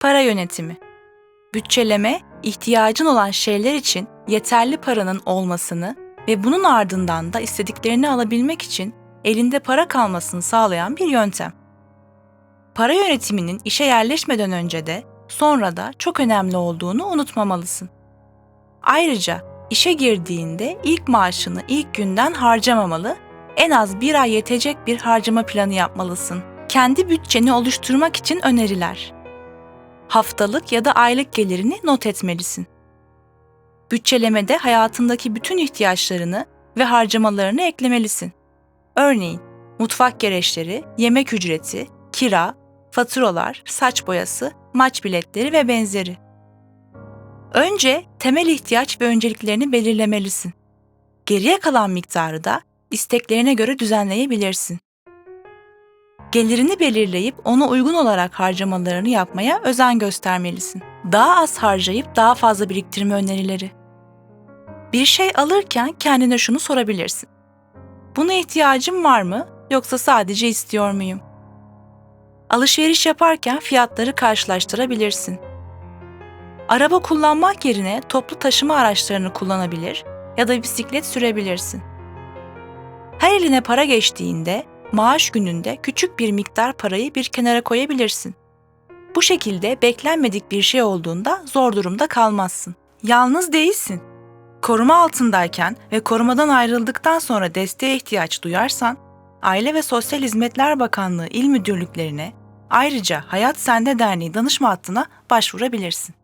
Para yönetimi. Bütçeleme, ihtiyacın olan şeyler için yeterli paranın olmasını ve bunun ardından da istediklerini alabilmek için elinde para kalmasını sağlayan bir yöntem. Para yönetiminin işe yerleşmeden önce de sonra da çok önemli olduğunu unutmamalısın. Ayrıca işe girdiğinde ilk maaşını ilk günden harcamamalı, en az bir ay yetecek bir harcama planı yapmalısın. Kendi bütçeni oluşturmak için öneriler. Haftalık ya da aylık gelirini not etmelisin. Bütçelemede hayatındaki bütün ihtiyaçlarını ve harcamalarını eklemelisin. Örneğin mutfak gereçleri, yemek ücreti, kira, faturalar, saç boyası, maç biletleri ve benzeri. Önce temel ihtiyaç ve önceliklerini belirlemelisin. Geriye kalan miktarı da isteklerine göre düzenleyebilirsin. Gelirini belirleyip ona uygun olarak harcamalarını yapmaya özen göstermelisin. Daha az harcayıp daha fazla biriktirme önerileri. Bir şey alırken kendine şunu sorabilirsin. Buna ihtiyacım var mı yoksa sadece istiyor muyum? Alışveriş yaparken fiyatları karşılaştırabilirsin. Araba kullanmak yerine toplu taşıma araçlarını kullanabilir ya da bisiklet sürebilirsin. Her eline para geçtiğinde maaş gününde küçük bir miktar parayı bir kenara koyabilirsin. Bu şekilde beklenmedik bir şey olduğunda zor durumda kalmazsın. Yalnız değilsin. Koruma altındayken ve korumadan ayrıldıktan sonra desteğe ihtiyaç duyarsan, Aile ve Sosyal Hizmetler Bakanlığı il müdürlüklerine, ayrıca Hayat Sende Derneği danışma hattına başvurabilirsin.